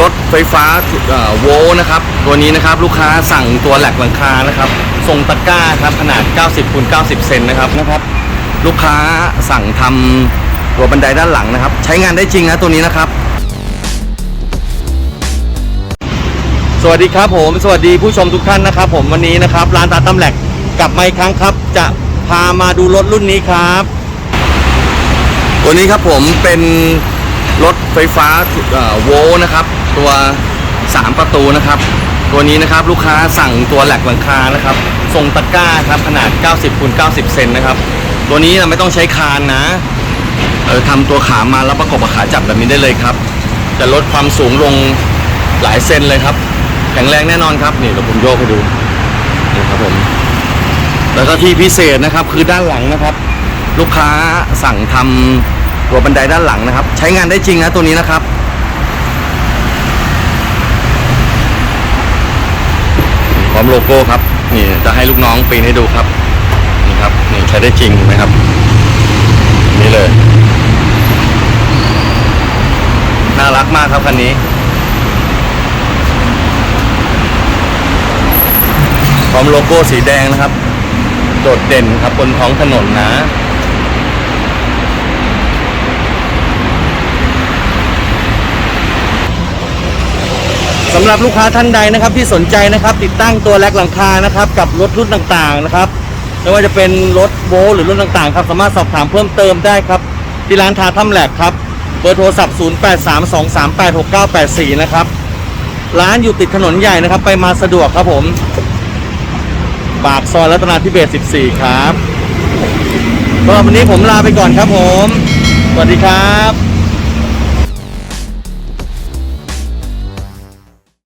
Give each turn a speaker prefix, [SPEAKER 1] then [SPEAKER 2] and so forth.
[SPEAKER 1] รถไฟฟ้าโวลนะครับ ตัวนี้นะครับลูกค้าสั่งตัวแหลกหลังคานะครับทรงตะกร้าครับขนาด 90คูณ90 เซนนะครับนะครับ ลูกค้าสั่งทำตัวบันไดด้านหลังนะครับ ใช้งานได้จริงนะตัวนี้นะครับ สวัสดีครับผม สวัสดีผู้ชมทุกท่านนะครับ ผมวันนี้นะครับร้านตาตำแหลกกลับมาอีกครั้งครับ จะพามาดูรถรุ่นนี้ครับ ตัวนี้ครับผมเป็นรถไฟฟ้าโวลนะครับ ตัว 3 ประตูนะครับ ตัวนี้นะครับลูกค้าสั่งตัวแหลกหลังคานะครับทรงตะกร้าครับขนาด 90คูณ90 เซนนะครับ ตัวนี้นะไม่ต้องใช้คานนะเออทำตัวขามาแล้วประกบกับขาจับแบบนี้ได้เลยครับ จะลดความสูงลงหลายเซนเลยครับ แข็งแรงแน่นอนครับนี่เดี๋ยวผมโยกให้ดูนี่ครับผมแล้วก็ที่พิเศษนะครับคือด้านหลังนะครับ ลูกค้าสั่งทำตัวบันไดด้านหลังนะครับ ใช้งานได้จริงนะตัวนี้นะครับ ร้อมโลโก้ครับนี่จะให้ลูกน้องปีนให้ดูครับนี่ครับนี่ใช้ได้จริงไหมครับ นี่เลย น่ารักมากครับคันนี้พร้อมโลโก้สีแดงนะครับ โดดเด่นครับบนท้องถนนนะ สำหรับลูกค้าท่านใดนะครับที่สนใจนะครับ ติดตั้งตัวแลกหลังคานะครับกับรถรุ่นต่างๆนะครับไม่ว่าจะเป็นรถโวลหรือรุ่นต่างๆครับสามารถสอบถามเพิ่มเติมได้ครับที่ร้านทาถ้ำแหลกครับเบอร์โทรศัพท์ 0832386984 นะครับร้านอยู่ติดถนนใหญ่นะครับ ไปมาสะดวกครับผม ปากซอยรัตนาธิเบศ14 ครับก็วันนี้ผมลาไปก่อนครับผม สวัสดีครับ